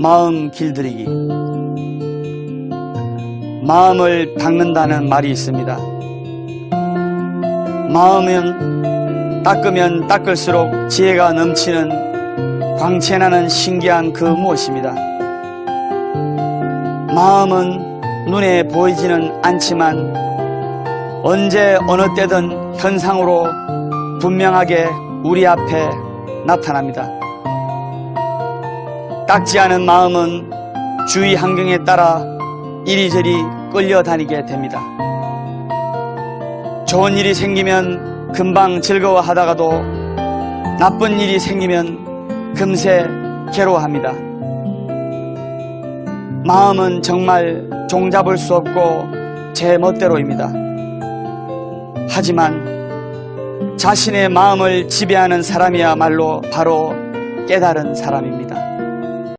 마음 길들이기. 마음을 닦는다는 말이 있습니다. 마음은 닦으면 닦을수록 지혜가 넘치는 광채나는 신기한 그 무엇입니다. 마음은 눈에 보이지는 않지만 언제 어느 때든 현상으로 분명하게 우리 앞에 나타납니다. 닦지 않은 마음은 주위 환경에 따라 이리저리 끌려다니게 됩니다. 좋은 일이 생기면 금방 즐거워하다가도 나쁜 일이 생기면 금세 괴로워합니다. 마음은 정말 종잡을 수 없고 제 멋대로입니다. 하지만 자신의 마음을 지배하는 사람이야말로 바로 깨달은 사람입니다.